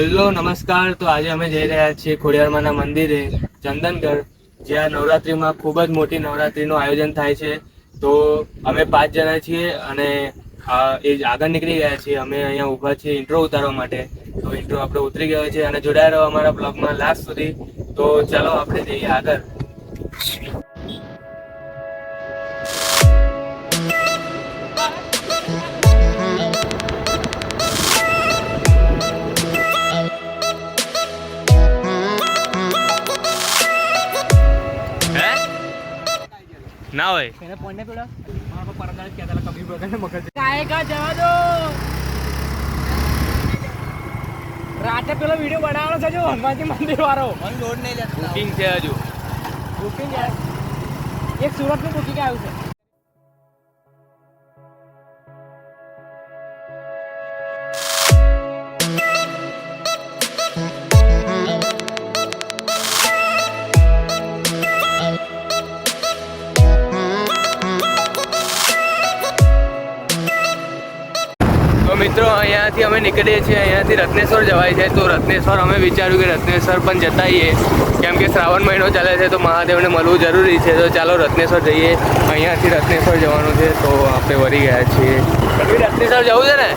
Hello, નમસ્કાર. તો આજે અમે જઈ રહ્યા છીએ ખોડિયારમાના મંદિરે, ચંદનગઢ, જ્યાં નવરાત્રિમાં ખૂબ જ મોટી નવરાત્રિનું આયોજન થાય છે. તો અમે પાંચ જણા છીએ અને એ આગળ નીકળી ગયા છીએ. અમે અહીંયા ઊભા છીએ ઇન્ટ્રો ઉતારવા માટે. તો ઇન્ટ્રો આપણે ઉતરી ગયો છે અને જોડાયા રહો અમારા બ્લોગમાં લાસ્ટ સુધી. તો ચાલો આપણે જઈએ આગળ. ના હોય. એને ને પેલો મારા પર પરદાર કે તાલા કભી બગન મગજ. કાય કા જવા દો. રાતે પેલો વિડિયો બનાવવાનો છે જો હનુમાનજી મંદિર વાળો. મન લોડ નહીં લેતો. બુકિંગ છે હજુ. બુકિંગ એક સુરતનું બુકિંગ આવ્યું છે. નીકળીએ છીએ અહીંયાથી રત્નેશ્વર જવાય છે. તો રત્નેશ્વર અમે વિચાર્યું કે રત્નેશ્વર પણ જતા આવીએ કેમ કે શ્રાવણ મહિનો ચાલે છે તો મહાદેવને મળવું જરૂરી છે. તો ચાલો રત્નેશ્વર જઈએ. અહીંયાથી રત્નેશ્વર જવાનું છે તો આપણે વળી ગયા છીએ. રત્નેશ્વર જવું છે ને?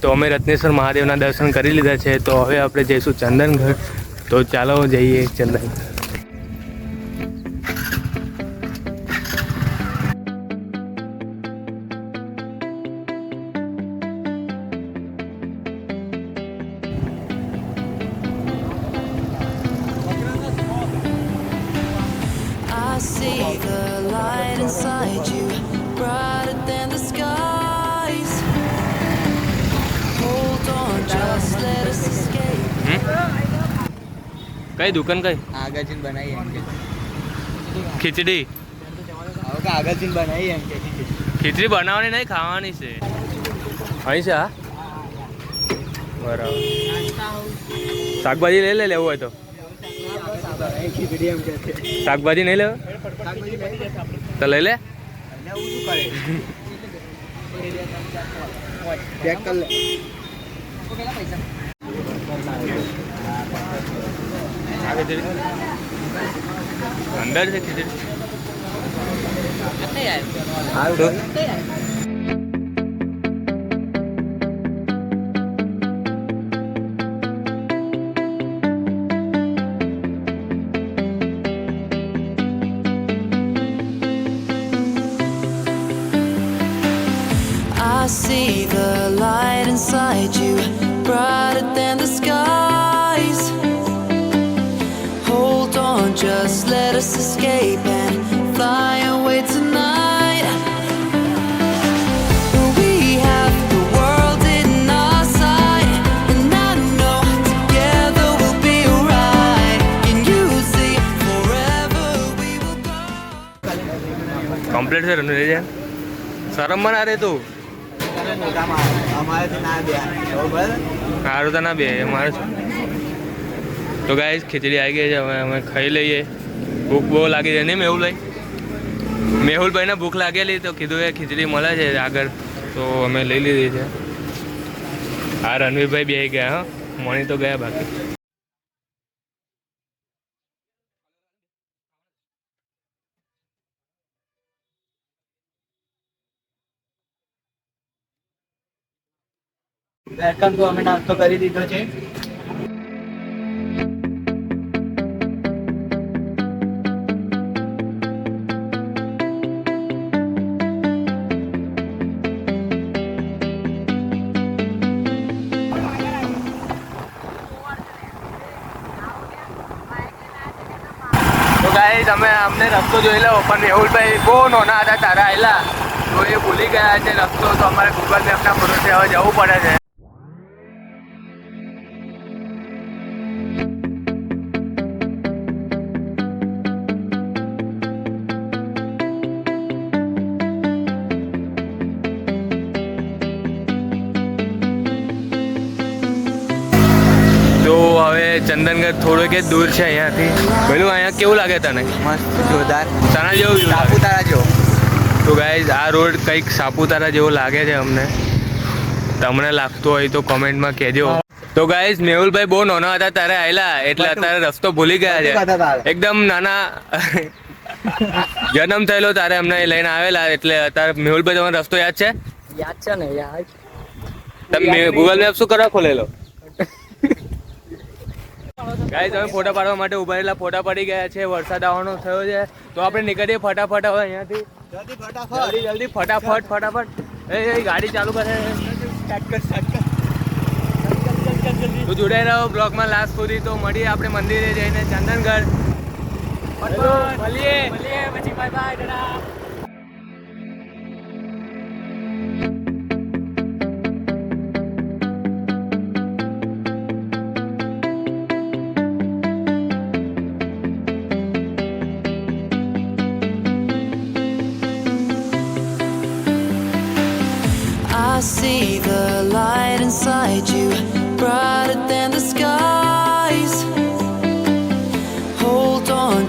તો અમે રત્નેશ્વર મહાદેવના દર્શન કરી લીધા છે. તો હવે આપણે જઈશું ચંદનગઢ. તો ચાલો જઈએ ચંદનગઢ. કઈ દુકાન કઈ? આગાજીન બનાવી એમ કે. ખીચડી? હવે કે આગળ બનાવી એમ કે ખીચડી. બનાવવાની નહીં ખાવાની છે. અહીં છે હા? બરાબર. શાકભાજી લઈ લે લેવું હોય તો. શાકભાજી નહીં લેવું? તો લઈ લે. કરે? ચેક કર લે આ ખીચડી અંદર છે ખીચડી. કમ્પ્લીટ છે રનવે છે શરમમાં ના રે તું? અમારે સારું તો ના બે મારે શું? તો ગાય ખીચડી આવી ગઈ છે, હવે અમે ખાઈ લઈએ. ભૂખ બહુ લાગી છે, નહીં મેહુલ ભાઈ મેહુલભાઈને ભૂખ લાગેલી, તો કીધું એ ખીચડી મળે છે આગળ, તો અમે લઈ લીધી છે. આ રણવીરભાઈ બે ગયા, હા. મણી તો ગયા બાકી. વેલકમ ટુ અમે નાસ્તો કરી દીધો છે. તમે અમને રસ્તો જોઈ લો, પણ મેહુલભાઈ બહુ નોના હતા, તારા આવેલા તો એ ભૂલી ગયા છે રસ્તો, તો અમારે ગૂગલ મેપના ભરોસે હવે જવું પડે છે. ચંદનગઢ થોડું કે દૂર છે અહીંયાથી. પેલું અહીંયા કેવું લાગે તને? મસ્ત જોરદાર. તને જેવું સાપુતારા જેવો. તો ગાઈઝ આ રોડ કંઈક સાપુતારા જેવો લાગે છે અમને. તમને લાગતું હોય તો કોમેન્ટમાં કહેજો. તો ગાઈઝ મેહુલભાઈ બહુ નાના હતા ત્યારે આવેલા એટલે અત્યારે રસ્તો ભૂલી ગયા છે. એકદમ નાના જન્મ થયેલો ત્યારે અમને લઈને આવેલા એટલે અત્યારે મેહુલભાઈ તમારો રસ્તો યાદ છે? યાદ છે ને યાદ. તમે ગૂગલ મેપ શું કરવા ખોલેલો. ગાઈઝ હવે ફોટા પાડવા માટે ઊભા રહેલા ફોટા પડી ગયા છે. વરસાદ આવવાનો થયો છે. તો આપણે નીકળીએ ફટાફટ હવે અહીંયાથી. જલ્દી ફટાફટ. જલ્દી જલ્દી ફટાફટ ફટાફટ. એ ગાડી ચાલુ કરે. તો જોડાઈ રહ્યો બ્લોગમાં લાસ્ટ સુધી. તો મળીએ આપણે મંદિરે જઈને ચંદનગઢ. મળીએ. પછી bye bye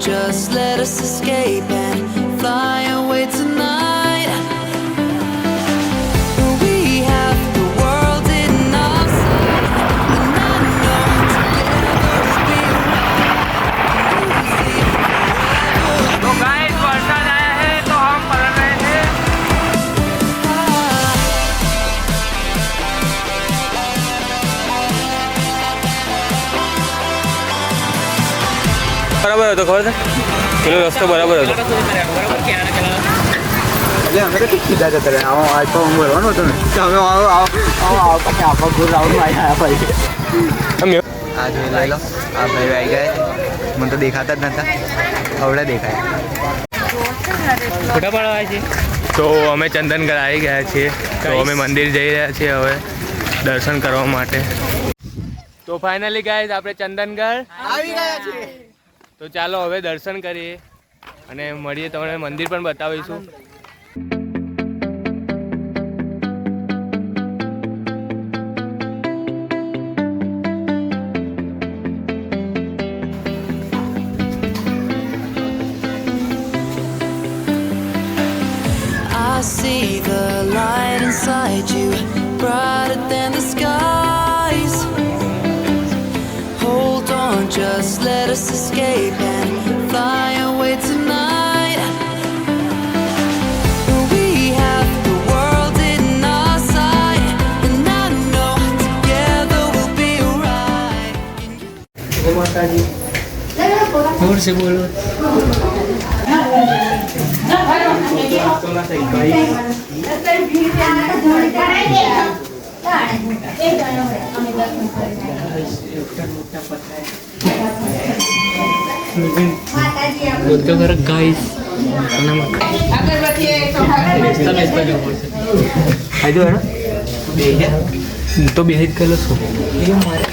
just let us escape and fly away tonight. હતો ખબર છે? પેલો રસ્તો બરાબર હતો. એટલે અમે તો સીધા જતા રહ્યા આવો આજ તો હું બોલવાનું હતું ને આવો આવો આવો આવો પછી આપણા ઘર રાઉન્ડ આવ્યા પછી. આ જોઈ લઈ લો. આ ભાઈ આવી ગયા મને તો દેખાતા જ નતા. હવડા દેખાય. ફોટા પાડવા છે તો અમે ચંદનગઢ આવી ગયા છીએ. તો અમે મંદિર જઈ રહ્યા છીએ હવે દર્શન કરવા માટે. તો ફાઇનલી ગાઈઝ આપણે ચંદનગઢ આવી ગયા છે તો ચાલો હવે દર્શન કરીએ અને મળીએ તમને મંદિર પણ બતાવીશું. I see the light. માતાજી. જોર से બોલો? બોલતો ખરો ગાઈસ. તો બે જ કરેલો છું.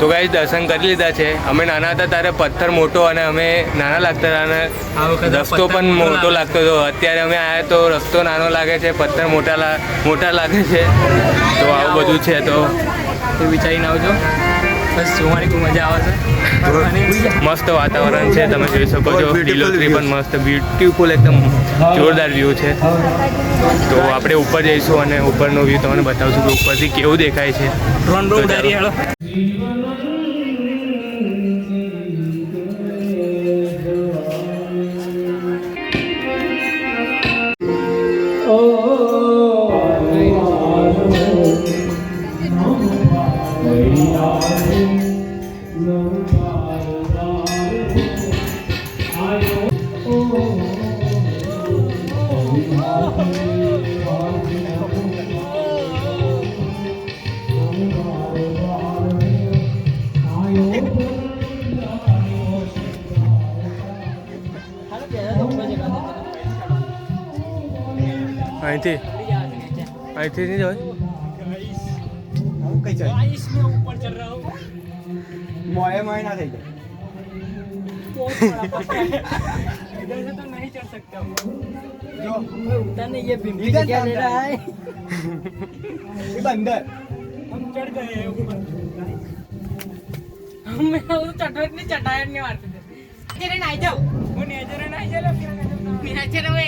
તો ગાઈસ દર્શન કરી લીધા છે. અમે નાના હતા ત્યારે પથ્થર મોટો અને અમે નાના લાગતા હતા અને રસ્તો પણ મોટો લાગતો હતો. અત્યારે અમે આવ્યા તો રસ્તો નાનો લાગે છે પથ્થર મોટા મોટા લાગે છે. તો આવું બધું છે તો. તો વિચારીને આવજો. બસ જોવાની ખૂબ મજા આવે છે. મસ્ત વાતાવરણ છે તમે જોઈ શકો છો. લીલોતરી પણ મસ્ત બ્યુટીફુલ એકદમ જોરદાર વ્યૂ છે. તો આપણે ઉપર જઈશું અને ઉપરનો વ્યૂ તમને બતાવશું કે ઉપરથી કેવું દેખાય છે. અહીંથી અહીંથી નહીં જવાય કઈ જાય गाइस मैं ऊपर चल रहा हूँ મોએ મોએ ના થઈ જાય बहुत बड़ा पत्थर है इधर से तो नहीं चढ़ सकता हूँ જો उठा नहीं ये बिम्बी इधर क्या चढ़ ले रहा रहा है એ બંદર हम चढ़ गए हैं ऊपर मैं वो चटवट नहीं चटायट नहीं मारते थे तेरे नहीं जाओ वो नहीं जरा नहीं चलो मेरा चलो वे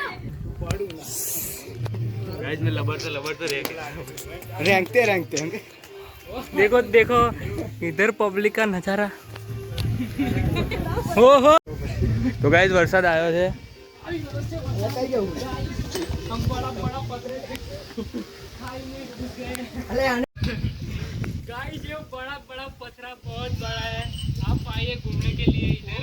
ગાઈસ મેં લબડતો લબડતો રહે કે રેંગતે રેંગતે એમ કે देखो देखो इधर पब्लिक का नजारा हो हो તો ગાઈસ વરસાદ આવ્યો છે गाइस ये बड़ा बड़ा पथरा बहुत बड़ा है आप आइए घूमने के लिए इधर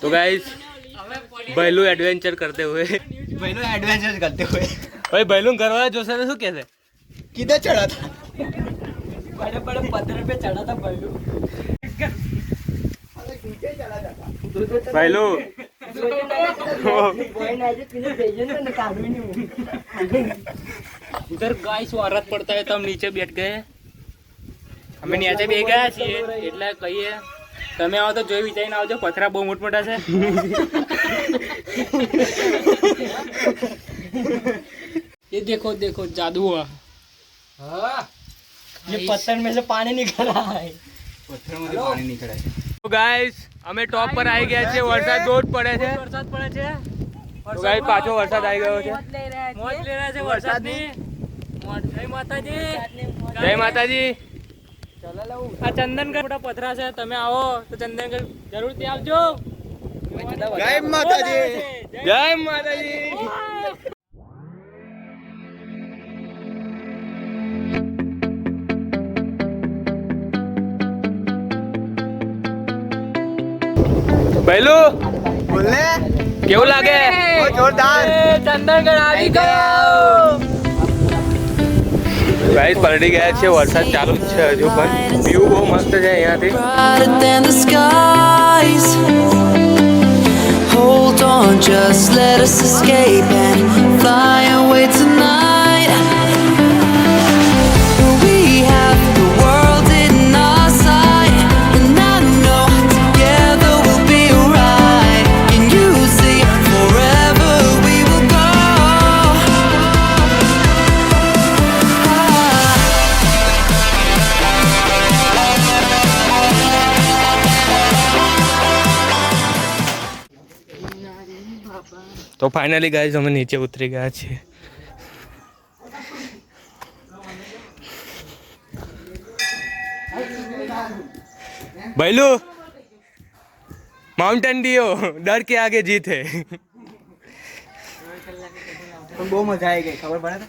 तो गाइस बैलू एडवेंचर करते हुए बैलू एडवेंचर करते हुए भाई बैलून घर वाला जोशे ने શું किधर चढ़ा था बड़े बड़े पत्थर पे चढ़ा था बैलू बैलू उधर गाइस वो पड़ता है तो हम नीचे बैठ गए અમે નીચે બે ગયા છીએ એટલે કહીએ તમે આવો તો જોઈ વિચારીને આવજો પથરા બહુ મોટમોટા છે ये देखो देखो जादू हुआ ये पत्थर में से पानी निकल रहा है પથ્થરમાંથી પાણી નીકળે છે તો ગાઈસ અમે ટોપ પર આવી ગયા છે વરસાદ બહુ જ પડે છે વરસાદ પડે છે તો ગાઈસ પાછો વરસાદ આવી ગયો છે મોજ લે રહ્યા છે વરસાદની મોજ. જય માતાજી જય માતાજી આ ચંદનગઢ પથરા છે. તમે આવો તો ચંદનગઢ જરૂરથી આવજો. જય માતાજી. જય માતાજી. પહેલું? બોલે. કેવું લાગે? ઓ જોરદાર. ચંદનગઢ આવી ગયો. ગાઈસ પલટી ગયા છે વરસાદ ચાલુ જ છે હજુ પણ વ્યૂ બહુ મસ્ત છે અહીંયાથી. Hold on, just let us escape and fly away tonight. તો ફાઇનલી ગાઈઝ અમે નીચે ઉતરી ગયા છીએ. ભૈલુ માઉન્ટેન ડીઓ ડર કે આગે જીત હે. બહુ મજા આવી ગઈ ખબર પડે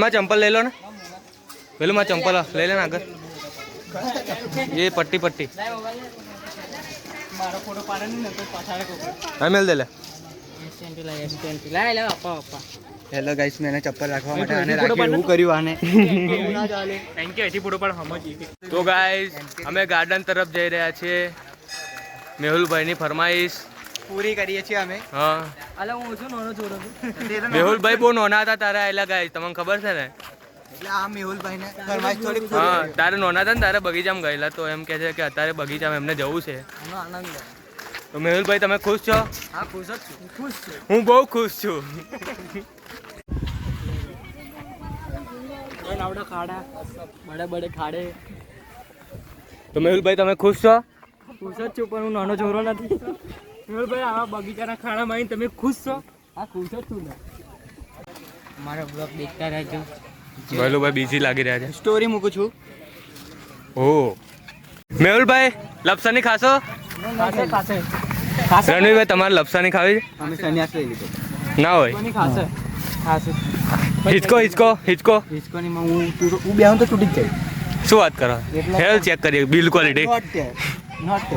મેં ચંપલ લઈ લો ને. પેલું મારા ચંપલ લઈ લે ને આગળ. એ पट्टी पट्टी મારો ફોટો પાડે ને તો પાછળ કોકો. હા મેલ દે લે. હેલો ગાઈસ મેં ચપ્પલ રાખવા માટે આને રાખ્યું એવું કર્યું આને. થેન્ક યુ એથી ફોટો પાડ સમજી તો ગાઈઝ અમે ગાર્ડન તરફ જઈ રહ્યા છીએ. મેહુલભાઈની ફરમાઈશ. પૂરી કરીએ છીએ અમે. હા. અલા હું છું નોનો છોરો છું. મેહુલભાઈ બહુ નોના હતા તારા એલા ગાઈસ તમને ખબર છે ને? હા તારે નોના હતા ને તારે બગીચામાં ગયેલા તો એમ કહે છે કે અત્યારે બગીચામાં એમને જવું છે. તો મેહુલભાઈ તમે ખુશ છો? હા ખુશ જ છું. ખુશ છું. હું બહુ ખુશ છું. ખાડા. ખાડે. તો મેહુલભાઈ તમે ખુશ છો? ખુશ જ છું પણ હું નાનો છોરો નથી. ભાઈ આવા બગીચાના ખાડામાં આવીને તમે ખુશ છો? હા ખુશ જ છું ને. મારો બ્લોગ દેખતા રહેજો. મેહુલભાઈ બીજી લાગી રહ્યા છે. સ્ટોરી મૂકું છું. ઓ. મેહુલભાઈ લપસાની ખાશો? રણવીરભાઈ તમારે લપસાની ખાવી અમે સંન્યાસ લઈ લીધો. ના હોય. ખાશે. હિચકો હિચકો હિચકો. ની હું હું બેહું તો તૂટી જ જાય. શું વાત કરો? હેલ ચેક કરીએ બિલ ક્વોલિટી. નોટ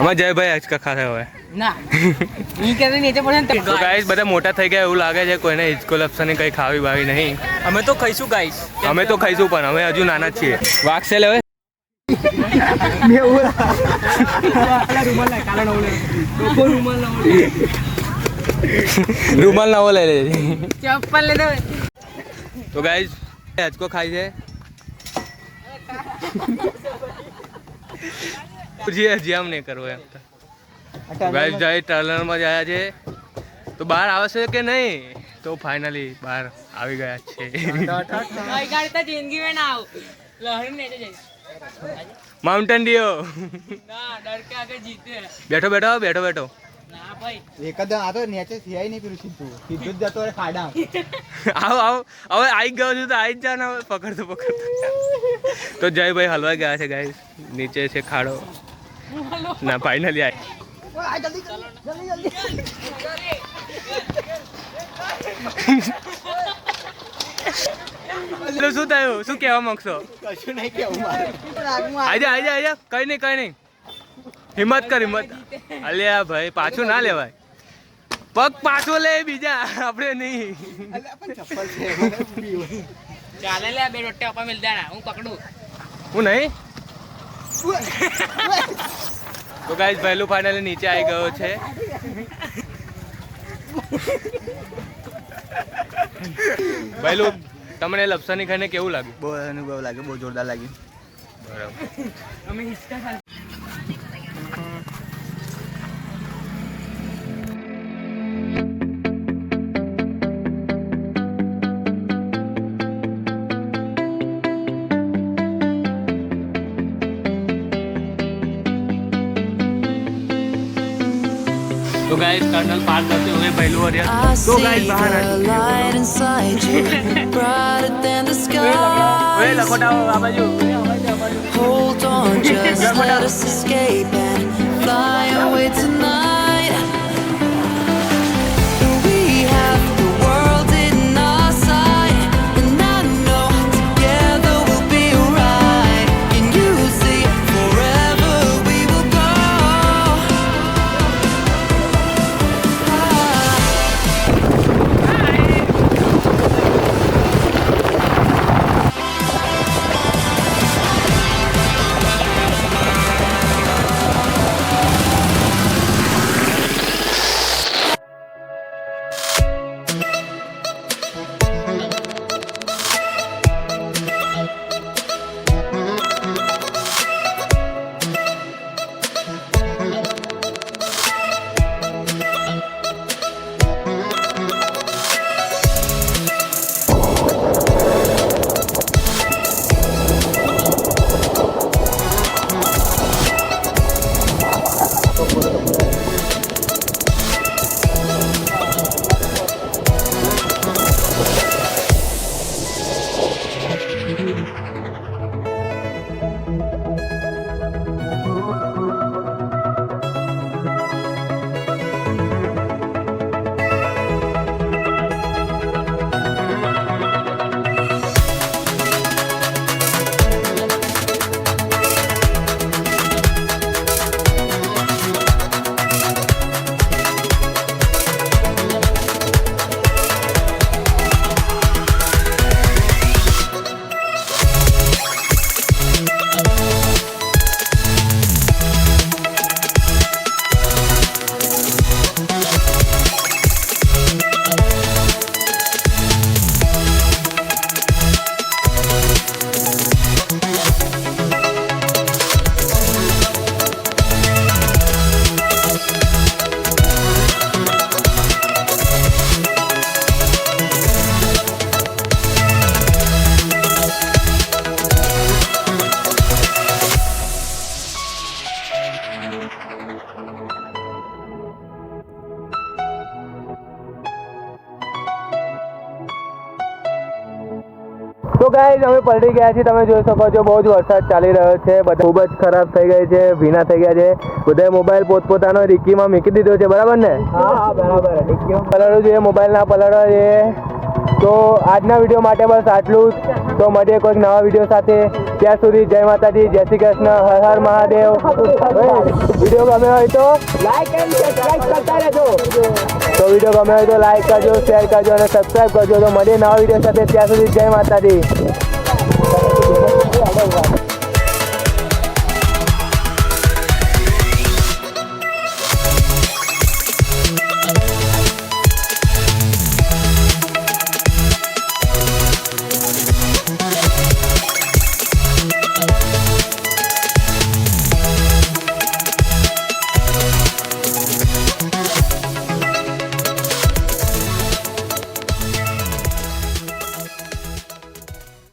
અમારે જયભાઈ આજકા ખાતા હવે ના. ઈ કે નીચે પડે ને તો ગાઈસ બધા મોટા થઈ ગયા એવું લાગે છે કોઈને હિચકો લપસાની કઈ ખાવી બાવી નહીં. અમે તો ખાઈશું ગાઈસ અમે તો ખાઈશું પણ અમે હજુ નાના જ છીએ. વાગશે લેવે રૂમાલ નવું લે લઈ લે દે તો ગાઈસ હિચકો ખાઈ છે. જી હજી આમ નહીં કરવો એમ ગાઈસ જાય ટર્નરમાં જ આવ્યા છે. તો બહાર આવશે કે નહીં? તો ફાઇનલી બહાર આવી ગયા છે. માઉન્ટેન ડિયો બેઠો બેઠો બેઠો બેઠો. તો ગયો છું તો આવી જ જા ને પકડતો પકડતો. તો જય ભાઈ હલવાઈ ગયા છે ગાઈસ નીચે છે ખાડો. ના ફાઇનલી આવી એટલે શું થયું? શું કહેવા માંગશો? કશું નહીં કેવું આજા આજા આજા. કઈ નહીં કઈ નહીં. હિંમત કર હિંમત. અલ્યા ભાઈ પાછું ના લેવાય. પગ પાછો લે બીજા. આપણે નહીં. ચાલે લે બે રોટ્યા આપવા મિલ દેના હું પકડું. હું નહીં? તો ગાઈઝ પહેલું ફાઇનલી નીચે આવી ગયો છે. પહેલું તમને લપસાની ખાઈને કેવું લાગ્યું? બહુ અનુભવ લાગે બહુ જોરદાર લાગ્યું. બરાબર. અમે બહાર the આવી light inside you, brighter than the ઓય sky. લખોટા આ બાજુ Hold on, just let us escape and fly away tonight. Guys અમે પલટી ગયા છીએ. તમે જોઈ શકો છો બહુ જ વરસાદ ચાલી રહ્યો છે. બધા ખૂબ જ ખરાબ થઈ ગઈ છે ભીના થઈ ગયા છે. બધાએ મોબાઈલ પોતપોતાનો રિક્કીમાં મૂકી દીધો છે બરાબર ને? હા બરાબર પલળવું જોઈએ મોબાઈલ ના પલળવા જોઈએ તો આજના વીડિયો માટે બસ આટલું જ. તો મળીએ કોઈક નવા વીડિયો સાથે. ત્યાં સુધી જય માતાજી જય શ્રી કૃષ્ણ હર હર મહાદેવ. વીડિયો ગમે હોય તો લાઈક એન્ડ સબસ્ક્રાઇબ કરતા રહેજો. તો વીડિયો ગમે હોય તો લાઈક કરજો શેર કરજો અને સબસ્ક્રાઇબ કરજો. તો મળીએ નવા વીડિયો સાથે. ત્યાં સુધી જય માતાજી.